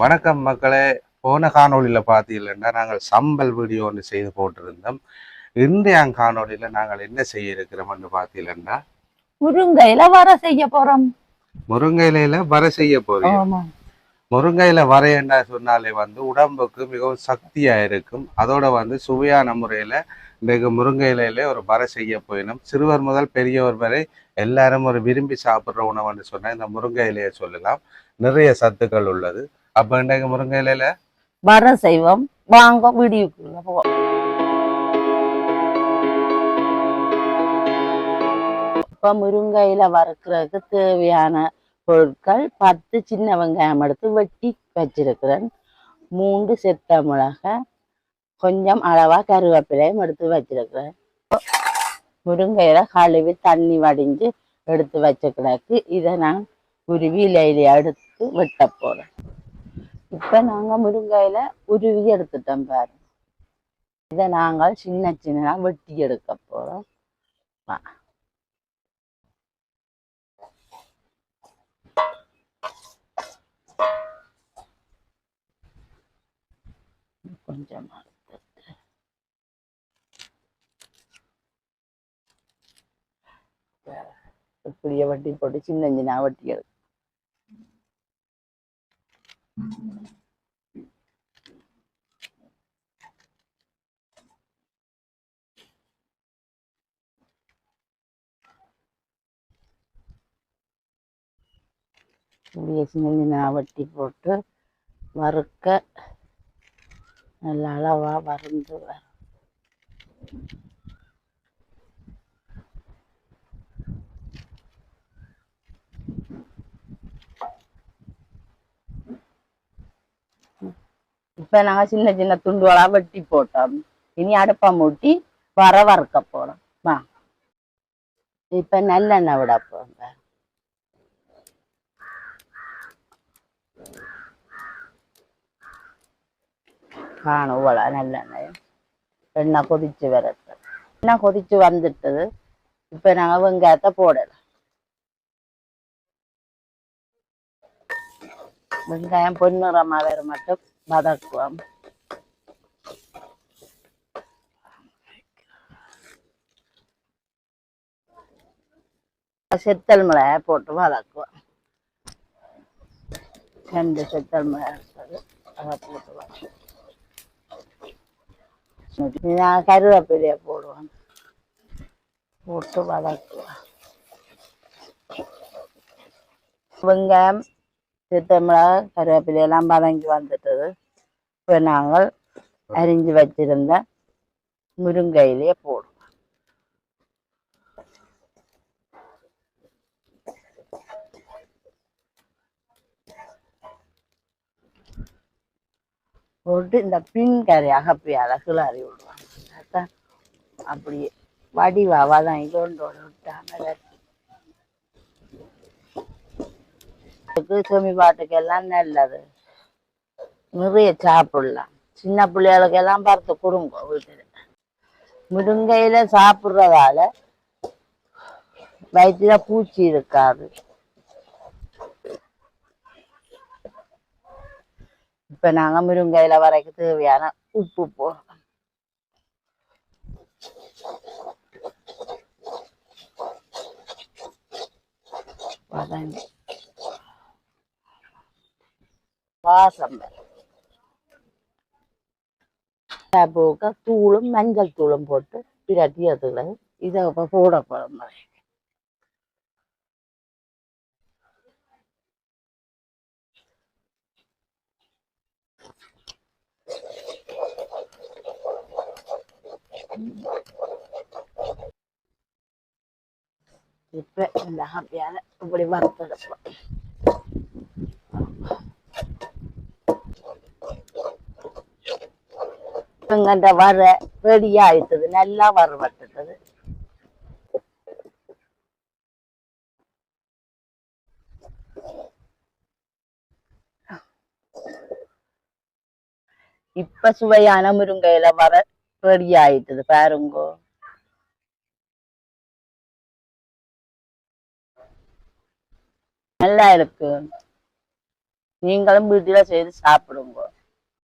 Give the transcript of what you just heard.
வணக்கம் மக்களே. போன காணொளியில் பார்த்தீங்கன்னா நாங்கள் சம்பல் வீடியோ ஒன்று செய்து போட்டிருந்தோம். இன்றைய காணொளியில் நாங்கள் என்ன செய்ய இருக்கிறோம்னு பார்த்தீங்கன்னா முருங்கையில வர செய்ய போறோம். முருங்கை இலையில வர செய்ய போறோம் முருங்கையில வரையண்டா சொன்னாலே வந்து உடம்புக்கு மிகவும் சக்தியா இருக்கும். அதோட வந்து சுவையான முறையில இன்றைக்கு முருங்கை இலையில ஒரு வர செய்ய போயிடும் சிறுவர் முதல் பெரியவர் வரை எல்லாரும் ஒரு விரும்பி சாப்பிட்ற உணவுன்னு சொன்னா இந்த முருங்கை இலையை சொல்லலாம். நிறைய சத்துக்கள் உள்ளது. அப்ப இன்றைக்கு முருங்கை இலையில வர செய்வோம் வாங்க வீடியோக்குள்ள போவோம் இப்ப முருங்கையில வறுக்கிறதுக்கு தேவையான பொருட்கள் பத்து சின்ன வெங்காயம் எடுத்து வெட்டி வச்சிருக்கிறேன் மூன்று செத்த மிளகாய் கொஞ்சம் அளவா கருவேப்பிலையும் எடுத்து வச்சிருக்கிறேன் முருங்கையில கழுவி தண்ணி வடிஞ்சு எடுத்து வச்ச கிடக்கு இதை நான் உருவி இலையில எடுத்து வெட்ட போறேன் இப்ப நாங்க முருங்கையில உருவி எடுத்துட்டோம் பாரு. இதை நாங்கள் சின்ன சின்ன வெட்டி எடுக்க போறோம். கொஞ்சமா இப்படியே வட்டி போட்டு சின்ன சின்ன வட்டி எடுக்கும் புளியை சின்ன சின்ன வட்டி போட்டு வறுக்க நல்ல அளவா வறுந்து வரும். இப்போ நாங்கள் சின்ன சின்ன துண்டுகளாக வெட்டி போட்டோம் இனி அடுப்பை மூட்டி வர வறுக்க போகிறோம் வா இப்போ நல்லெண்ணெய் விட போங்க காணும் இவ்வளோ நல்லெண்ணெய் எண்ணெய் கொதிச்சு வரட்டு எண்ணெய் கொதிச்சு வந்துட்டது இப்போ நாங்கள் வெங்காயத்தை போடலாம் வெங்காயம் பொன்னிறமாக வர மட்டும் வதக்குவோம் செத்தல் மிளகாய் போட்டு வதக்குவோம் ரெண்டு செத்தல் மிளகாய் இருக்குது அதை போட்டு வதக்குவோம் நான் கருவேப்பிலையை போடுவேன் போட்டு வதக்குவேன் வெங்காயம் சித்தமிளகாய் கருவேப்பிலை எல்லாம் வதங்கி வந்துட்டது. இப்போ நாங்கள் அரிஞ்சு வச்சிருந்த முருங்கையிலே போடுவோம். போட்டு இந்த பின் கறி அகப்பியால கிளறி விடுவாங்க அப்படியே வடிவாவா தான் இதோண்டோட விட்டாங்க. சுமி பாட்டுக்கு எல்லாம் நல்லது. நிறைய சாப்பிடலாம். சின்ன பிள்ளைகளுக்கு எல்லாம் பார்த்து கொடுங்க வீட்டுல. முருங்கையில சாப்பிடுறதால வயிற்றுல பூச்சி இருக்காது. இப்ப நாங்க முருங்கையில வரைக்கு தேவையான உப்பு போடுறோம் வதங்கி பாசம் பூக்க தூளும் மஞ்சள் தூளும் போட்டு பிரட்டி அதுல இதை இப்ப போட போறோம் இப்ப இந்த ஹாப்பியால இப்படி வறுத்தெடுப்போம் இவங்க வர ரெடி ஆயிட்டது நல்லா வறுவட்டுட்டது இப்ப சுவையான முருங்கையில வர ரெடி ஆயிட்டது பாருங்கோ. நல்லா இருக்கு. நீங்களும் வீட்டில செய்து சாப்பிடுங்க.